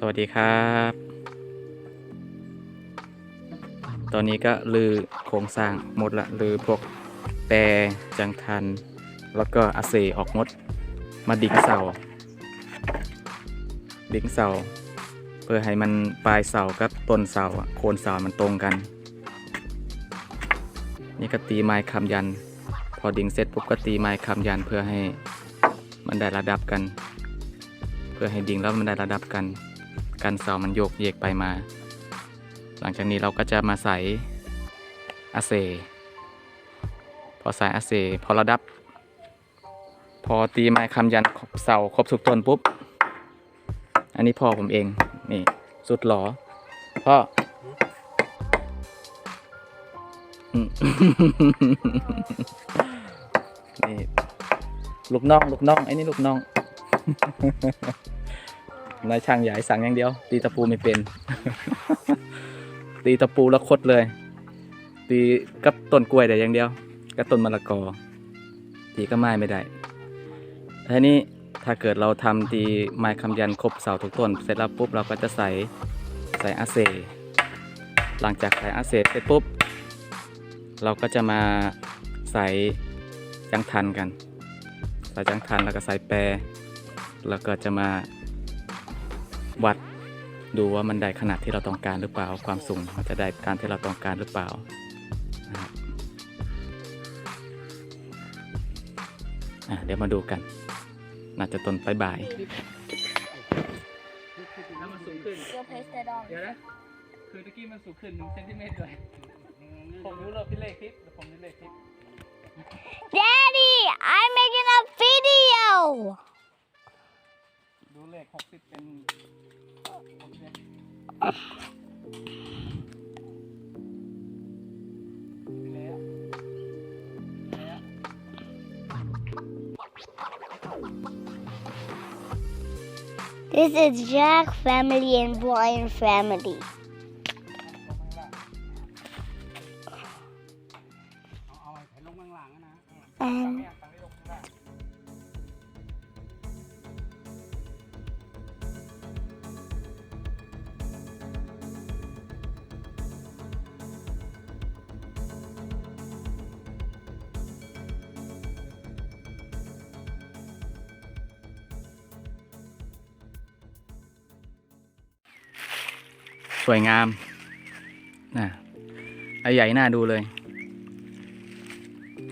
สวัสดีครับ ตอนนี้ก็ลือโครงสร้างหมดละลือพวกแปรจังทัน แล้วก็อาเซออกหมด มาดิ่งเสา ดิ่งเสา เพื่อให้มันปลายเสากับต้นเสาโคนเสามันตรงกัน นี่ก็ตีไม้คำยัน พอดิ่งเสร็จปุ๊บก็ตีไม้คำยันเพื่อให้มันได้ระดับกัน เพื่อให้ดิ่งแล้วมันได้ระดับกัน กันเสามันโยกเยกไปมา หลังจากนี้เราก็จะมาใส่อาเซพอใส่อาเซพอระดับ พอตีไม้คำยันเสาครบทุกต้นปุ๊บ อันนี้พ่อผมเอง นี่ สุดหลอพ่อนี่ลูกน้อง ลูกน้อง ไอ้นี่ลูกน้อง นายช่างใหญ่สั่งอย่างเดียว ตีตะปูไม่เป็น ตีตะปูแล้วคดเลย ตีกับต้นกล้วยได้อย่างเดียวกับต้นมะละกอ ตีก็ไม้ไม่ได้ทีนี้ถ้าเกิดเราทำตีไม้คำยันครบเสาทุกต้น เสร็จแล้วปุ๊บเราก็จะใส่ใส่อาเซหลังจากใส่อาเซเสร็จปุ๊บ เราก็จะมาใส่จังทันกัน ใส่จังทันแล้วก็ใส่แปรแล้วก็จะมา วัดดูว่ามันได้ขนาดที่เราต้องการหรือเปล่า ความสูงมันจะได้การที่เราต้องการหรือเปล่านะครับอะเดี๋ยวมาดูกัน น่าจะต้นปลายบ่ายแล้วมันสูงขึ้น Go place that on. เดี๋ยวนะคือตะกี้มันสูงขึ้นหนึ่งเซนติเมตรเลยผมรู้แล้วพี่เลขทิศเดี๋ยวผมจะเลขทิศ Daddy, I'm making a video. ดูเลขหกสิบเป็นหกสิบพี่เลขพี่เลข This is Jack family and Brian family. สวยงามนะใหญ่หน่าดูเลย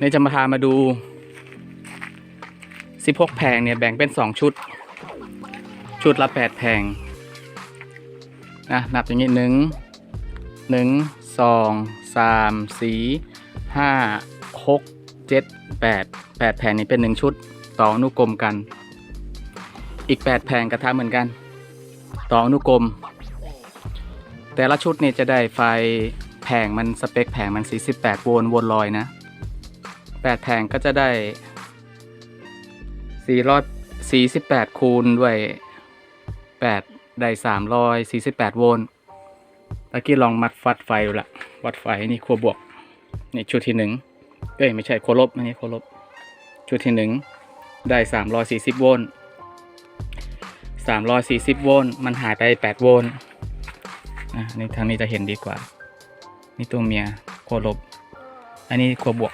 นี่จะมาพามาดูสิพกแผงเนี่ยแบ่งเป็นสองชุด ชุดละแปดแผงนะนับอย่างนี้หนึ่งหนึ่งสองสามสี่ห้าหกเจ็ดแปดแปดแผงนี้เป็นหนึ่งชุดต่ออนุกรมกัน อีกแปดแผงกระทำเหมือนกัน ต่ออนุกรม แต่ละชุดนี่จะได้ไฟแผงมันสเปคแผงมัน 48 โวลต์วนลอยนะ 8 แผงก็จะได้ 448 คูณด้วย 8 ได้ 348 โวลต์ตะกี้ลองมัดฟัดไฟดูละวัดไฟนี่ขั้วบวก นี่ชุดที่หนึ่งเอ้ยไม่ใช่ขั้วลบอันนี้ขั้วลบ ชุดที่หนึ่งได้ 340 โวลต์340 โวลต์มันหายไป 8 โวลต์ อะนี่ทางนี้จะเห็นดีกว่า นี่ตัวเมียขัวลบ อันนี้ขัวบวก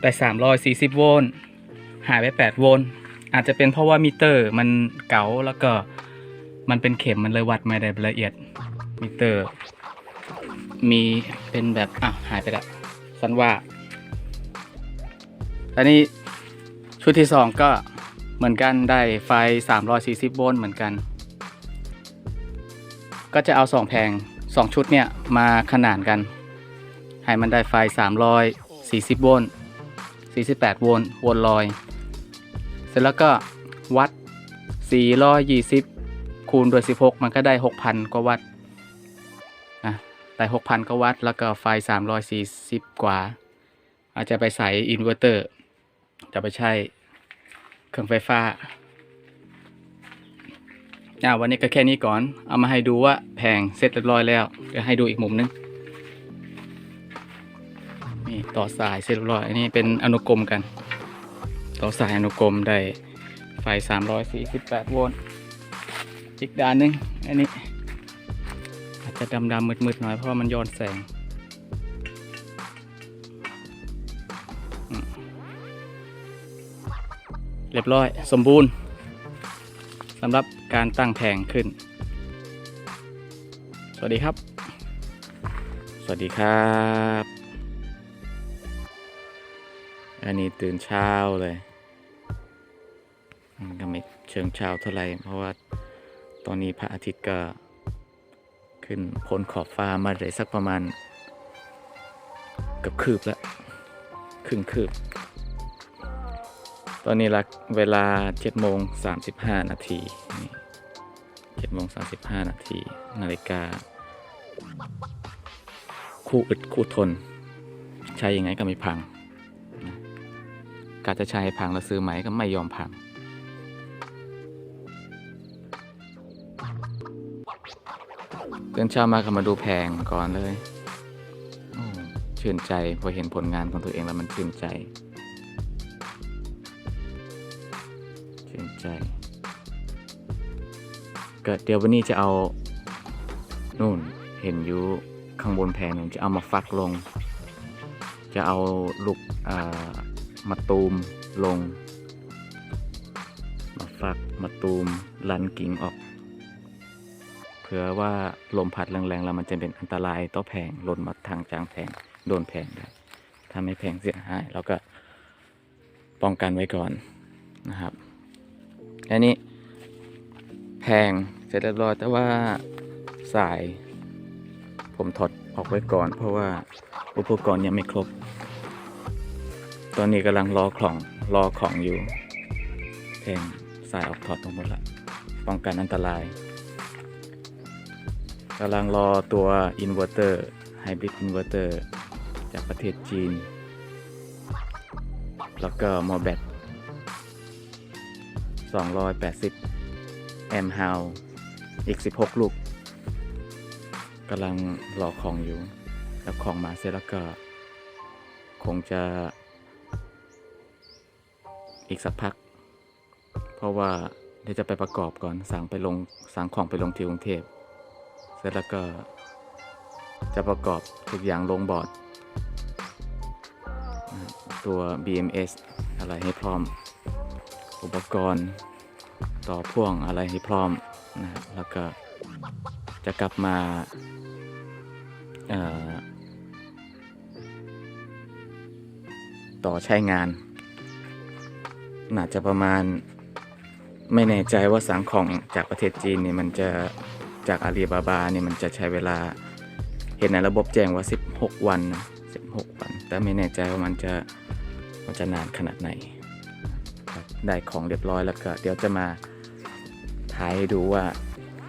ได้340โวลต์ หายไป8โวลต์ อาจจะเป็นเพราะว่ามิเตอร์มันเก๋าแล้วก็มันเป็นเข็มมันเลยวัดไม่ได้ละเอียด มิเตอร์ มีเป็นแบบอะหายไปแล้วสันว่า อันนี้ชุดที่สองก็ เหมือนกันได้ไฟ 340 โวลต์เหมือนกัน ก็จะเอาสองแผงสองชุดเนี่ย มาขนานกัน ให้มันได้ไฟ 340 โวลต์48 โวลต์โวลต์ลอย เสร็จแล้วก็วัด 420 คูณโดย 16 มันก็ได้ 6,000 กว่าวัตต์นะได้ 6,000 กว่าวัตต์แล้วก็ไฟ 340 กว่า อาจจะไปใส่อินเวอร์เตอร์ จะไปใช้ เครื่องไฟฟ้าอ่าวันนี้ก็แค่นี้ก่อน เอามาให้ดูว่าแผงเสร็จเรียบร้อยแล้ว เดี๋ยวให้ดูอีกมุมนึง นี่ต่อสายเสร็จเรียบร้อย อันนี้เป็นอนุกรมกัน ต่อสายอนุกรมได้ไฟ 348 โวลต์ อีกด้านหนึง อันนี้ อาจจะดำๆมืดๆหน่อยเพราะว่ามันย้อนแสง รียบร้อยสมบูรณ์สำหรับการตั้งแผงขึ้น สวัสดีครับ สวัสดีครับ อันนี้ตื่นเช้าเลยก็ไม่เชิงเช้าเท่าไหร่เพราะว่าตอนนี้พระอาทิตย์ก็ขึ้นพ้นขอบฟ้ามาได้สักประมาณกับคืบแล้วครึ่งคืบ ตอนนี้ละเวลา7โมง35 นาที7โมง35 นาที นาฬิกา คู่อึดคู่ทน ใช้ยังไงก็ไม่พังการจะใช้พังแล้วซื้อไหมก็ไม่ยอมพัง ตื่นเช้ามาก็มาดูแพงก่อนเลย ชื่นใจพอเห็นผลงานของตัวเองแล้วมันชื่นใจ ช่ก็เดี๋ยววันนี้จะเอานู่นเห็นอยู่ข้างบนแพงนู่นจะเอามาฟักลง จะเอาลูกมาตูมลง มาฟักมาตูมลันกิ่งออกเผื่อว่าลมพัดแรงๆแล้วมันจะเป็นอันตรายต่อแผงหล่นมาทางจางแผงโดนแผงได้ถ้าไม่แผงเสียหายเราก็ป้องกันไว้ก่อนนะครับ อันนี้แพงเสร็จเรียบร้อยแต่ว่าสาย ผมถอดออกไว้ก่อน เพราะว่าอุปกรณ์ยังไม่ครบ ตอนนี้กำลังรอของรอของอยู่แพงสายออกถอดออกหมดละป้องกันอันตรายกำลังรอตัวอินเวอร์เตอร์ไฮบริดอินเวอร์เตอร์จากประเทศจีน แล้วก็มอแบต 280 แอมฮาวอีก 16 ลูกกำลังรอของอยู่ แล้วของมาเสร็จแล้วก็ คงจะ อีกสักพัก เพราะว่าเดี๋ยวจะไปประกอบก่อน สั่งไปลง สั่งของไปลงที่กรุงเทพ เสร็จแล้วก็ จะประกอบทุกอย่างลงบอร์ด ตัว BMS อะไรให้พร้อม อุปกรณ์ต่อพ่วงอะไรให้พร้อมนะครับแล้วก็จะกลับมาต่อใช้งาน น่าจะประมาณไม่แน่ใจว่าสั่งของจากประเทศจีนนี่มันจะจากอาลีบาบาเนี่ยมันจะใช้เวลาเห็นในระบบแจ้งว่า 16 วันนะ16 วัน แต่ไม่แน่ใจว่ามันจะมันจะนานขนาดไหน ได้ของเรียบร้อยแล้วก็เดี๋ยวจะมาถ่ายให้ดูว่า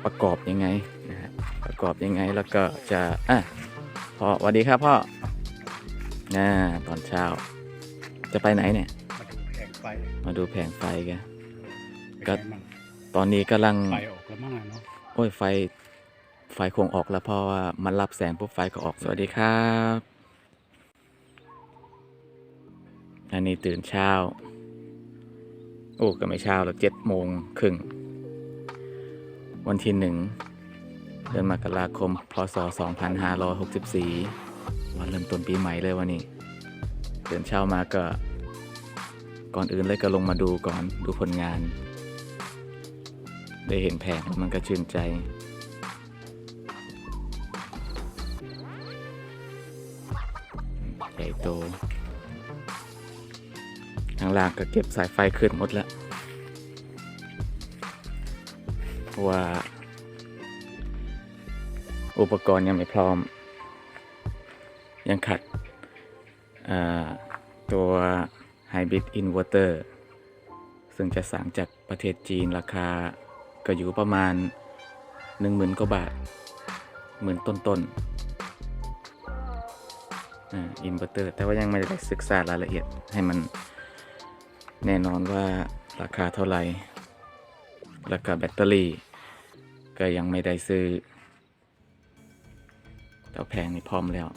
ประกอบยังไงนะฮะประกอบยังไงแล้วก็จะอะพ่อสวัสดีครับพ่อน่าตอนเช้า จะไปไหนเนี่ย มาดูแผงไฟมาดูแผงไฟกันก็เป็นไงมั่งตอนนี้กำลัง ไฟออกแล้วมั่งอะเนาะโอ้ยไฟไฟคงออกแล้วเพราะว่ามันรับแสงปุ๊บไฟก็ออกสวัสดีครับ อันนี้ตื่นเช้า โอ้ก็ไม่เช้าแล้วเจ็ดโมงครึ่ง วันที่หนึ่งเดือนมกราคม พศ 2564 วันเริ่มต้นปีใหม่เลยวันนี้ตื่นเช้ามาก็ ก่อนอื่นเลยก็ลงมาดูก่อนดูผลงาน ได้เห็นแผงมันก็ชื่นใจใหญ่โต ข้างล่างก็เก็บสายไฟขึ้นหมดแล้วเพราะว่า อุปกรณ์ยังไม่พร้อม ยังขัดอ่าตัว Hybrid Inverter ซึ่งจะสั่งจากประเทศจีนราคาก็อยู่ประมาณ 10,000กว่าบาทหมื่นต้นๆอ่าอินเวอร์เตอร์ แต่ว่ายังไม่ได้ศึกษารายละเอียดให้มัน แน่นอนว่าราคาเท่าไหร่แล้วก็แบตเตอรี่ ก็ยังไม่ได้ซื้อแต่แพงนี่พร้อมแล้ว